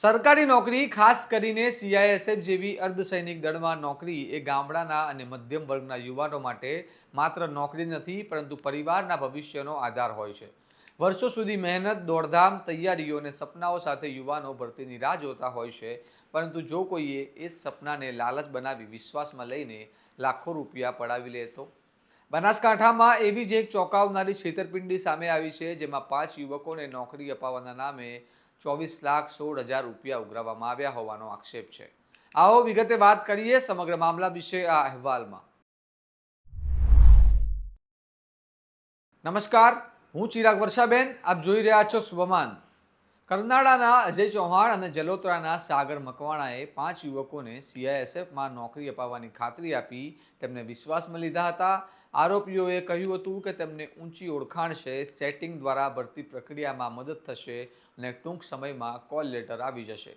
સરકારી નોકરી, ખાસ કરીને સીઆઈએસએફ જેવી અર્ધસૈનિક દળમાં નોકરી એ ગામડાના અને મધ્યમ વર્ગના યુવાનો માટે માત્ર નોકરી નથી, પરંતુ પરિવારના ભવિષ્યનો આધાર હોય છે. વર્ષો સુધી મહેનત, દોડધામ, તૈયારીઓ અને સપનાઓ સાથે યુવાનો ભરતીની રાહ જોતા હોય છે, પરંતુ જો કોઈએ એ જ સપનાને લાલચ બનાવી વિશ્વાસમાં લઈને લાખો રૂપિયા પડાવી લે તો? બનાસકાંઠામાં એવી જ એક ચોંકાવનારી છેતરપિંડી સામે આવી છે, જેમાં પાંચ યુવકોને નોકરી અપાવવાના નામે ચોવીસ લાખ સોળ હજાર રૂપિયા ઉઘરાવવામાં આવ્યા હોવાનો આક્ષેપ છે. આવો વિગતે વાત કરીએ સમગ્ર મામલા વિશે આ અહેવાલમાં. નમસ્કાર, હું ચિરાગ વર્ષાબેન, આપ જોઈ રહ્યા છો શુભમાન કરનાળાના અજય ચૌહાણ અને જલોત્રાના સાગર મકવાણાએ પાંચ યુવકોને સીઆઈએસએફમાં નોકરી અપાવવાની ખાતરી આપી તેમને વિશ્વાસમાં લીધા હતા. આરોપીઓએ કહ્યું હતું કે તેમને ઊંચી ઓળખાણ છે, સેટિંગ દ્વારા ભરતી પ્રક્રિયામાં મદદ થશે અને ટૂંક સમયમાં કોલ લેટર આવી જશે.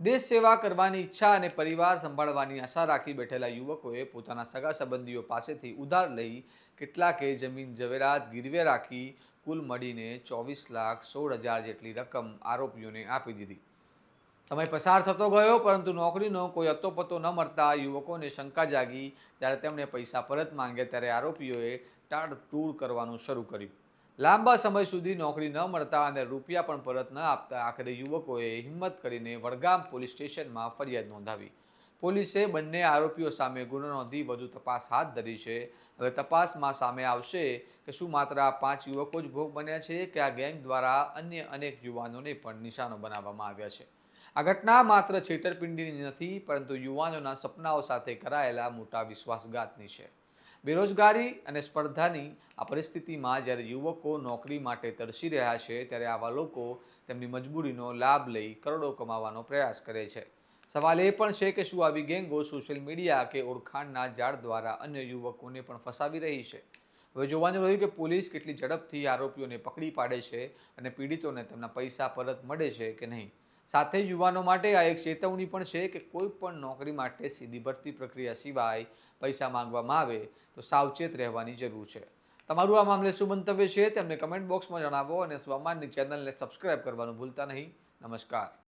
દેશ સેવા કરવાની ઈચ્છા અને પરિવાર સંભાળવાની આશા રાખી બેઠેલા યુવકોએ પોતાના સગા સંબંધીઓ પાસેથી ઉધાર લઈ કેટલાકે જમીન જવેરાત ગીરવે રાખી કુલ મળીને ચોવીસ લાખ સોળ હજાર જેટલી રકમ આરોપીઓને આપી દીધી. સમય પસાર થતો ગયો, પરંતુ નોકરીનો કોઈ અતોપતો ન મળતા યુવકોને શંકા જાગી. ત્યારે તેમણે પૈસા પરત માંગ્યા ત્યારે આરોપીઓએ ટાળટૂળ કરવાનું શરૂ કર્યું. લાંબા સમય સુધી નોકરી ન મળતા અને રૂપિયા પણ પરત ન આપતા આખરે યુવકોએ હિંમત કરીને વડગામ પોલીસ સ્ટેશનમાં ફરિયાદ નોંધાવી. પોલીસે બંને આરોપીઓ સામે ગુનો નોંધી વધુ તપાસ હાથ ધરી છે. હવે તપાસમાં સામે આવશે કે શું માત્ર આ પાંચ યુવકો જ ભોગ બન્યા છે કે આ ગેંગ દ્વારા અન્ય અનેક યુવાનોને પણ નિશાનો બનાવવામાં આવ્યા છે. આ ઘટના માત્ર છેતરપિંડીની નથી, પરંતુ યુવાનોના સપનાઓ સાથે કરાયેલા મોટા વિશ્વાસઘાતની છે. બેરોજગારી અને સ્પર્ધાની આ પરિસ્થિતિમાં જ્યારે યુવકો નોકરી માટે તરસી રહ્યા છે, ત્યારે આવા લોકો તેમની મજબૂરીનો લાભ લઈ કરોડો કમાવાનો પ્રયાસ કરે છે. સવાલ એ પણ છે કે શું આવી ગેંગો સોશિયલ મીડિયા કે ઓળખાણના જાળ દ્વારા અન્ય યુવકોને પણ ફસાવી રહી છે? હવે જોવાનું રહ્યું કે પોલીસ કેટલી ઝડપથી આરોપીઓને પકડી પાડે છે અને પીડિતોને તેમના પૈસા પરત મળે છે કે નહીં. સાથે યુવાનો માટે આ એક ચેતવણી પણ છે કે કોઈ પણ નોકરી માટે સીધી ભરતી પ્રક્રિયા સિવાય પૈસા માંગવામાં આવે તો સાવચેત રહેવાની જરૂર છે. તમારું આ મામલે શું મંતવ્ય છે તેમને કમેન્ટ બોક્સમાં જણાવો અને સ્વમાનની ચેનલને સબસ્ક્રાઇબ કરવાનું ભૂલતા નહીં. નમસ્કાર.